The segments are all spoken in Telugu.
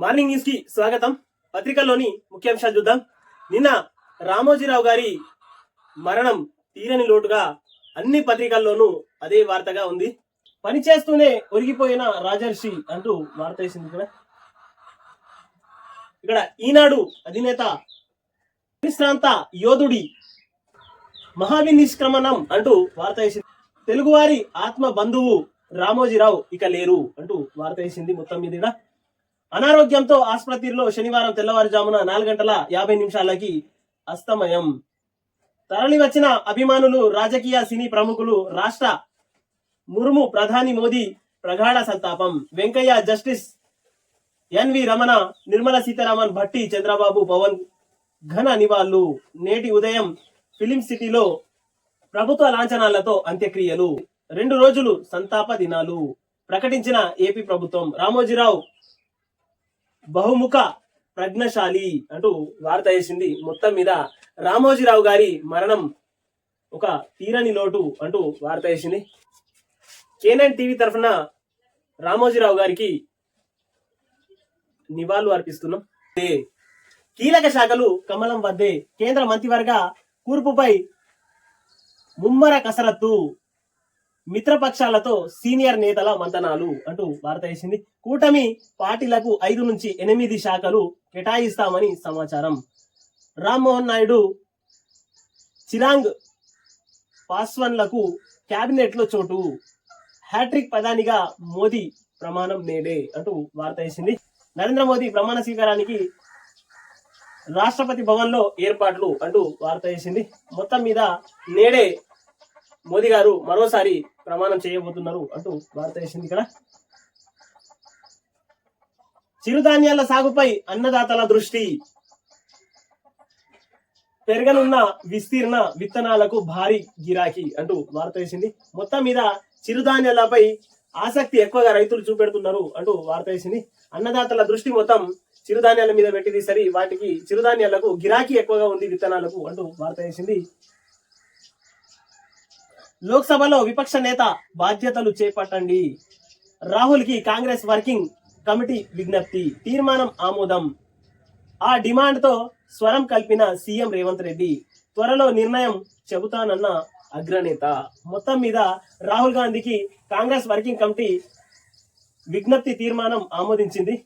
మార్నింగ్ న్యూస్కి స్వాగతం. పత్రికల్లోని ముఖ్యాంశాలు చూద్దాం. నిన్న రామోజీరావు గారి మరణం తీరని లోటుగా అన్ని పత్రికల్లోనూ అదే వార్తగా ఉంది. పనిచేస్తూనే ఒరిగిపోయిన రాజర్షి అంటూ వార్త వేసింది ఇక్కడ. ఇక్కడ ఈనాడు అధినేత విశ్రాంత యోధుడి మహావినిష్క్రమణం అంటూ వార్త వేసింది. తెలుగువారి ఆత్మ బంధువు రామోజీరావు ఇక లేరు అంటూ వార్త వేసింది మొత్తం మీద ఈడ. అనారోగ్యంతో ఆసుపత్రిలో శనివారం తెల్లవారుజామున నాలుగు గంటల యాభై నిమిషాలకి అస్తమయం. తరలి వచ్చిన అభిమానులు రాజకీయ సినీ ప్రముఖులు రాష్ట్ర ముర్ము ప్రధాని మోదీ ప్రగాఢ సంతాపం. Venkaiah justice N V Ramana Nirmala Sitharaman Bhatti Chandrababu Pawan ఘన నివాళులు. నేటి ఉదయం ఫిలిం సిటీలో ప్రభుత్వ లాంఛనాలతో అంత్యక్రియలు. రెండు రోజులు సంతాప దినాలు. ప్రకటించిన ఏపీ ప్రభుత్వం. రామోజీరావు బహుముఖ ప్రజ్ఞశాలి అంటూ వార్త వేసింది. మొత్తం మీద రామోజీరావు గారి మరణం ఒక తీరని లోటు అంటూ వార్త వేసింది. కేనైన్ టీవీ తరఫున రామోజీరావు గారికి నివాళులు అర్పిస్తున్నాం. కీలక శాఖలు కమలం వద్దే కేంద్ర మంత్రివర్గ కూర్పుపై ముమ్మర కసరత్తు మిత్రపక్షాలతో సీనియర్ నేతల మంతనాలు అంటూ వార్త వేసింది. కూటమి పార్టీలకు ఐదు నుంచి ఎనిమిది శాఖలు కేటాయిస్తామని సమాచారం. రామ్మోహన్ నాయుడు చిరాంగ్ పాస్వాన్లకు కేబినెట్లో చోటు. హ్యాట్రిక్ ప్రధానిగా మోదీ ప్రమాణం నేడే అంటూ వార్త వేసింది. నరేంద్ర మోదీ ప్రమాణ స్వీకారానికి రాష్ట్రపతి భవన్లో ఏర్పాట్లు అంటూ వార్త వేసింది. మొత్తం మీద నేడే మోదీ గారు మరోసారి ప్రమాణం చేయబోతున్నారు అంటూ వార్త వేసింది ఇక్కడ. చిరుధాన్యాల సాగుపై అన్నదాతల దృష్టి. పెరగనున్న విస్తీర్ణ విత్తనాలకు భారీ గిరాకీ అంటూ వార్త వేసింది. మొత్తం మీద చిరుధాన్యాలపై ఆసక్తి ఎక్కువగా రైతులు చూపెడుతున్నారు అంటూ వార్త వేసింది. అన్నదాతల దృష్టి మొత్తం చిరుధాన్యాల మీద పెట్టింది. సరి వాటికి చిరుధాన్యాలకు గిరాకీ ఎక్కువగా ఉంది విత్తనాలకు అంటూ వార్త వేసింది. లోక్సభలో విపక్ష నేత బాధ్యతలు చేపట్టండి. రాహుల్కి కాంగ్రెస్ వర్కింగ్ కమిటీ విజ్ఞప్తి తీర్మానం ఆమోదం. ఆ డిమాండ్తో స్వరం కల్పిన సీఎం రేవంత్ రెడ్డి త్వరలో నిర్ణయం చెబుతానన్న అగ్రనేత. మొత్తం మీద రాహుల్ గాంధీకి కాంగ్రెస్ వర్కింగ్ కమిటీ విజ్ఞప్తి తీర్మానం ఆమోదించింది.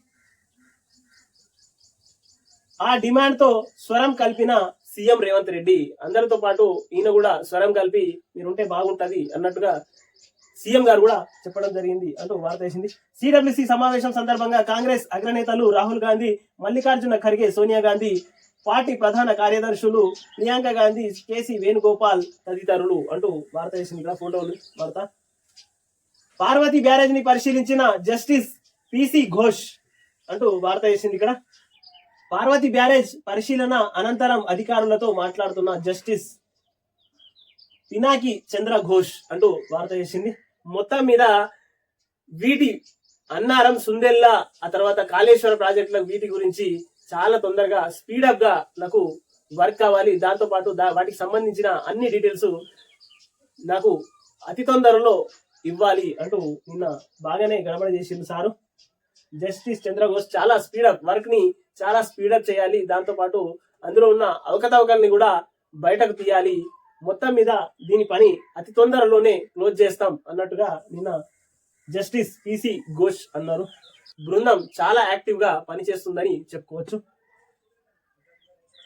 ఆ డిమాండ్తో స్వరం కలిపిన సీఎం రేవంత్ రెడ్డి అందరితో పాటు ఈయన కూడా స్వరం కలిపి మీరుంటే బాగుంటది అన్నట్టుగా సీఎం గారు కూడా చెప్పడం జరిగింది అంటూ వార్త వేసింది. సిడబ్ల్యూసి సమావేశం సందర్భంగా కాంగ్రెస్ అగ్రనేతలు రాహుల్ గాంధీ మల్లికార్జున ఖర్గే సోనియా గాంధీ పార్టీ ప్రధాన కార్యదర్శులు ప్రియాంక గాంధీ కేసీ వేణుగోపాల్ తదితరులు అంటూ వార్త వేసింది. ఇక్కడ ఫోటోలు వార్త. పార్వతి బ్యారేజ్ని పరిశీలించిన జస్టిస్ పిసి ఘోష్ అంటూ వార్త వేసింది ఇక్కడ. పార్వతి బ్యారేజ్ పరిశీలన అనంతరం అధికారులతో మాట్లాడుతున్న జస్టిస్ పినాకి చంద్ర ఘోష్ అంటూ వార్త చేసింది. మొత్తం మీద వీటి అన్నారం సుందెల్ల ఆ తర్వాత కాళేశ్వర ప్రాజెక్టుల వీటి గురించి చాలా తొందరగా స్పీడప్గా నాకు వర్క్ కావాలి దాంతో పాటు దా- వాటికి సంబంధించిన అన్ని డీటెయిల్స్ నాకు అతి తొందరలో ఇవ్వాలి అంటూ నిన్న బాగానే గడబడ చేసింది సారు. జస్టిస్ చంద్రఘోష్ చాలా స్పీడప్ వర్క్ని చాలా స్పీడప్ చేయాలి. దాంతో పాటు అందులో ఉన్న అవకతవకల్ని కూడా బయటకు తీయాలి. మొత్తం మీద దీని పని అతి తొందరలోనే క్లోజ్ చేస్తాం అన్నట్టుగా నిన్న జస్టిస్ పిసి ఘోష్ అన్నారు. బృందం చాలా యాక్టివ్గా పనిచేస్తుందని చెప్పుకోవచ్చు.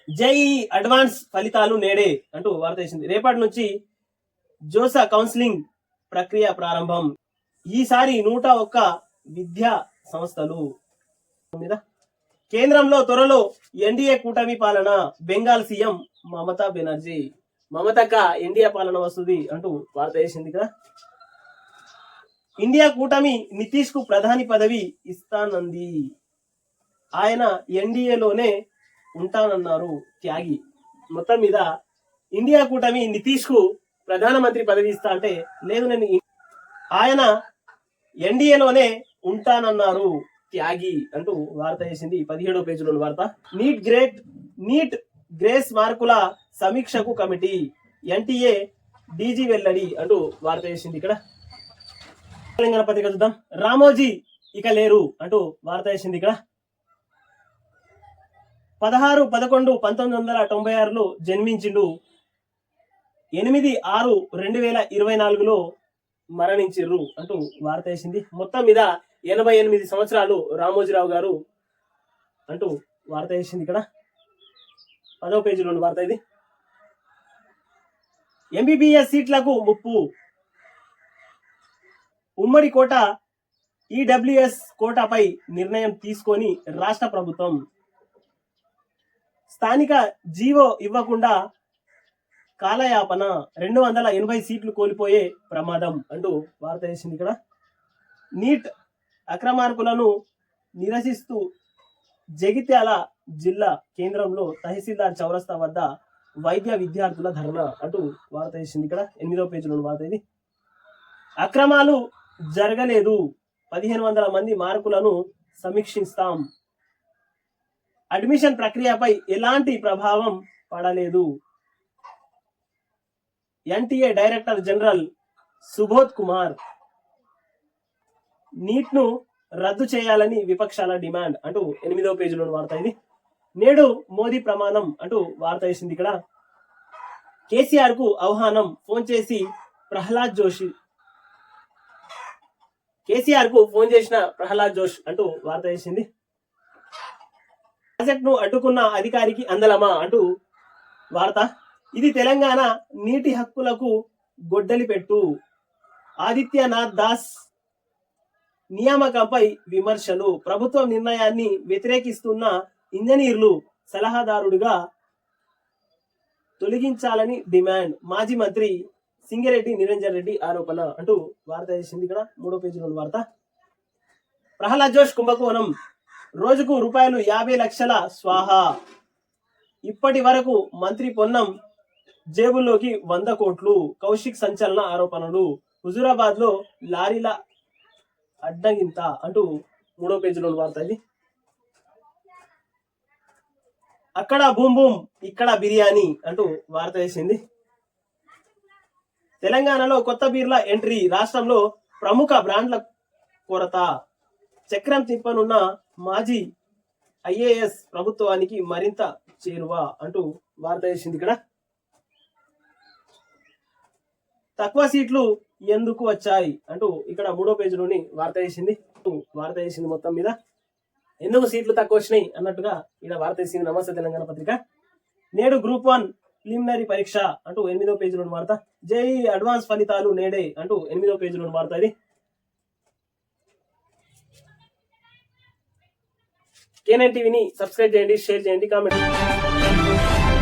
జై అడ్వాన్స్ ఫలితాలు నేడే అంటూ వార్త వేసింది. రేపటి నుంచి జోసా కౌన్సిలింగ్ ప్రక్రియ ప్రారంభం. ఈసారి నూట ఒక్క విద్యా సంస్థలు మీద కేంద్రంలో త్వరలో ఎన్డీఏ కూటమి పాలన బెంగాల్ సీఎం మమతా బెనర్జీ. మమతక్క ఎన్డీఏ పాలన వస్తుంది అంటూ వార్త వేసింది కదా ఇండియా కూటమి నితీష్కు ప్రధాని పదవి ఇస్తానంది. ఆయన ఎన్డీఏలోనే ఉంటానన్నారు త్యాగి. మొత్తం మీద ఇండియా కూటమి నితీష్కు ప్రధానమంత్రి పదవి ఇస్తా అంటే లేదు నేను ఆయన ఎన్డీఏలోనే ఉంటానన్నారు. త్యాగి అంటూ వార్త వేసింది పదిహేడో పేజీలోని వార్త. నీట్ గ్రేట్ నీట్ గ్రేస్ మార్కుల సమీక్షకు కమిటీ ఎన్టీఏ డీజీ వెల్లడి అంటూ వార్త వేసింది ఇక్కడ. తెలంగాణ పత్రిక చూద్దాం. రామోజీ ఇక లేరు అంటూ వార్త వేసింది ఇక్కడ. పదహారు పదకొండు పంతొమ్మిది వందల తొంభై ఆరులో జన్మించిండు. ఎనిమిది ఆరు రెండు వేల ఇరవై నాలుగులో మరణించిర్రు అంటూ వార్త వేసింది. మొత్తం మీద ఎనభై ఎనిమిది సంవత్సరాలు రామోజీరావు గారు అంటూ వార్త వేసింది ఇక్కడ. పదవ ఉన్న వార్త ఇది. ఎంబీబీఎస్ సీట్లకు ముప్పు. ఉమ్మడి కోట ఈడబ్ల్యూఎస్ కోటాపై నిర్ణయం తీసుకొని రాష్ట్ర ప్రభుత్వం. స్థానిక జీవో ఇవ్వకుండా కాలయాపన. రెండు వందల ఎనభై సీట్లు కోల్పోయే ప్రమాదం అంటూ వార్త వేసింది ఇక్కడ. నీట్ అక్రమార్కులను నిరసిస్తూ జగిత్యాల జిల్లా కేంద్రంలో తహసీల్దార్ చౌరస్తా వద్ద వైద్య విద్యార్థుల ధర్నా అంటూ వార్త వేసింది ఇక్కడ. ఎనిమిదో పేజీలో వార్త ఇది. అక్రమాలు జరగలేదు. పదిహేను వందల మంది మార్కులను సమీక్షిస్తాం. అడ్మిషన్ ప్రక్రియపై ఎలాంటి ప్రభావం పడలేదు. NTA director general Subodh Kumar నీట్ను రద్దు చేయాలని విపక్షాల డిమాండ్ అంటూ ఎనిమిదవ పేజీలో వార్త ఇది. నేడు మోదీ ప్రమాణం అంటూ వార్త వేసింది ఇక్కడ. కేసీఆర్కు ఆహ్వానం ఫోన్ చేసి ప్రహ్లాద్ జోషి. కేసీఆర్కు ఫోన్ చేసిన ప్రహ్లాద్ జోష్ అంటూ వార్త వేసింది. ప్రాజెక్ట్ను అడ్డుకున్న అధికారికి అందలమా అంటూ వార్త. ఇది తెలంగాణ నీటి హక్కులకు గొడ్డలి పెట్టు. ఆదిత్యనాథ్ దాస్ నియామకంపై విమర్శలు ప్రభుత్వ నిర్ణయాన్ని వ్యతిరేకిస్తున్న ఇంజనీర్లు సలహాదారుడిగా తొలగించాలని డిమాండ్. మాజీ మంత్రి సింగిరెడ్డి నిరంజన్ రెడ్డి ఆరోపణ అంటూ వార్త చేసింది ఇక్కడ. మూడో పేజీలో వార్త. ప్రహ్లాద్ జోష్ కుంభకోణం. రోజుకు రూపాయలు యాభై లక్షల స్వాహా. ఇప్పటి వరకు మంత్రి పొన్నం జేబుల్లోకి వంద కోట్లు. కౌశిక్ సంచలన ఆరోపణలు. హుజురాబాద్లో లారీల అడ్డగింత అంటూ మూడో పేజీలో వార్త ఇది. అక్కడ బూమ్ బూమ్ ఇక్కడ బిర్యానీ అంటూ వార్త వేసింది. తెలంగాణలో కొత్త బీర్ల ఎంట్రీ రాష్ట్రంలో ప్రముఖ బ్రాండ్ల కొరత. చక్రం తిప్పనున్న మాజీ ఐఏఎస్ ప్రభుత్వానికి మరింత చేరువ అంటూ వార్త వేసింది ఇక్కడ. తక్కువ సీట్లు ఎందుకు వచ్చాయి? అంటూ ఇక్కడ మూడో పేజీలోని వార్త చేసింది వార్త చేసింది మొత్తం మీద. ఎందుకు సీట్లు తక్కువ వచ్చినాయి అన్నట్టుగా ఇక్కడ వార్త వేసింది నమస్తే తెలంగాణ పత్రిక. నేడు గ్రూప్ వన్ ప్రిలిమినరీ పరీక్ష అంటూ ఎనిమిదో పేజీలోని వార్త. జేఈ అడ్వాన్స్ ఫలితాలు నేడే అంటూ ఎనిమిదో పేజీలోని వార్త ఇది కేనైన్ టీవీని సబ్స్క్రైబ్ చేయండి షేర్ చేయండి కామెంట్